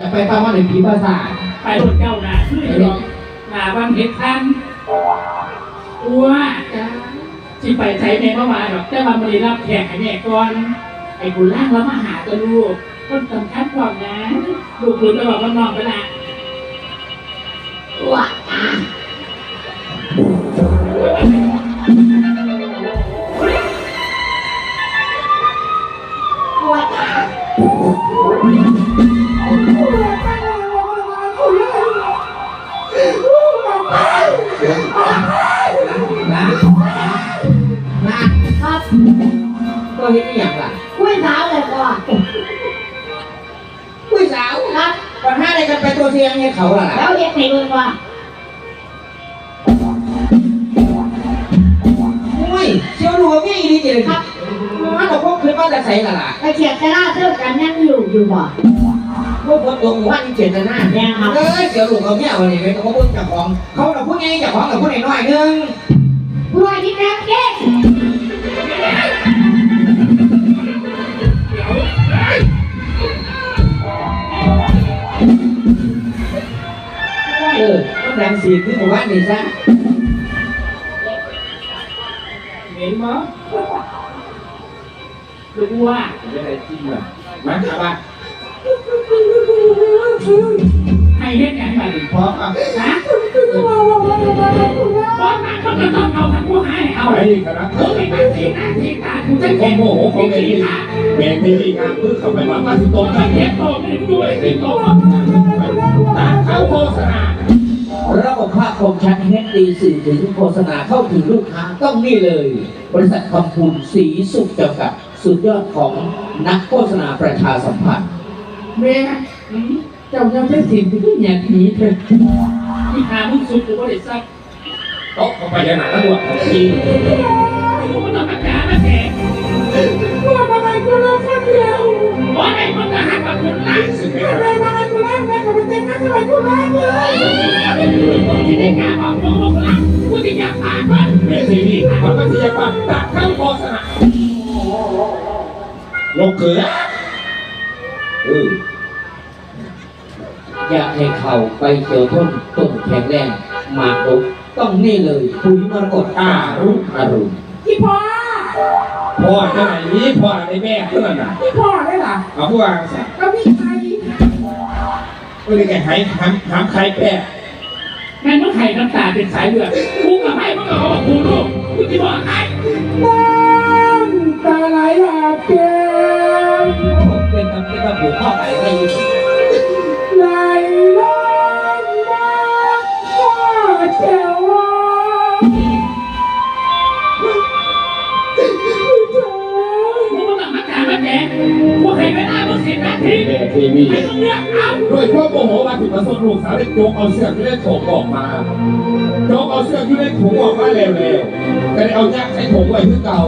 จะไปฟังว่าหนึ่งผีภาษาทไปรถเจ้าหน้าชื่อหรอกหน้าบางเห็ดทันอ้วจ้าที่ไปใช้แม่เมื่อวานหรอกแต่ว่ามันได้รับแขกให้แม่ก่อน ไอ้บุญล่างแล้วมาหาตัวลูกต้นสำคัญก่อนนะ ลูกหลุดแล้วบอกว่าน้องไปละอ้วจ้า เห็นอหย่างล่ะคุยสาวเลยก่อนผู้สาวครับปัญหาอะไรกันไปตัวเทียงให้เขาล่ะแล้วเรียกไหนมึงว่าโอ้ยเชียวรู้ว่าพี่ดีจริงครับมันบอกพวกคืนว่าจะใส่ละล่ะไปเขียนกระดาษเท่ากันยังอยู่อยู่บ่พวกคนตรงว่านี่เจตนาแน่ครับเอ้ยเชียวรู้เขาเนี่ยวันนี้เขาพูดจากของเขาเราพูดไงจากของเราพูดน้อยๆนึงผู้ว่าที่แรกเเออมันดังสีขึ้นหมู่บ้านนี่ซะเห็นมั้ยลูกว่าเป็นอะไรจริงเหรอมาครับว่าให้เฮ็ดอย่างไรพร้อมอะนะบอกมาเขาจะต้องเอาทั้งผู้ให้เอาไอ้คณะเขาไม่มาสีหน้าสีตาคุณจะโมเห็นโหเขาไม่เองดีค่ะแม่ไม่มีงานพึ่งเข้าไปว่ามาสิตรงต้กัอนงเนี่เห็ยนโตไม่ด้วยสิโต ตาเข้าโฆษณา ระบบภาคคมชัดเฮดดีสื่อถึงโฆษณาเข้าถึงลูกค้าต้องนี่เลย บริษัทคำพูนสีสุขจำกัด สุดยอดของนักโฆษณาประชาสัมพันธ์แม่เจ้ายังไม่สินที่อย่างนี้เถอะที่หามึงสุดกูก็ได้ซักโต๊ะเข้าไปยังหนาแล้วบวกของจริง ลงเกลือเอออยากให้เขาไปเขียวต้นต้นแข็งแรงมากรุกต้องนี่เลยปุ๋ยมรกตอารุณอรุณพี่พ่อพ่อเท่าไหร่นี้พ่อในแม่เท่านั้นน่ะพี่พ่อได้หรอเอาผู้วางสักแล้วพี่ ก็เลยแกหายหามหามใครแปะแม่มึงไข่น้ำตาเป็นสายเลือดกูกับให้มึงกับกูลูกกูจะบอกใครตาไหลอาเจ็บเป็นตำเป็นตำผูกข้อไก่ไม่ยืด ผีแม่ทีวีให้มึงเลือกเอาโดยพ่อโมโหมาถึงมาส่งลูกสาวได้โจกเอาเชือกที่เล่นถงออกมาโจกเอาเชือกที่เล่นถงออกมาเร็วๆก็ได้เอายักษ์ใส่ถงไว้เพื่อเก่า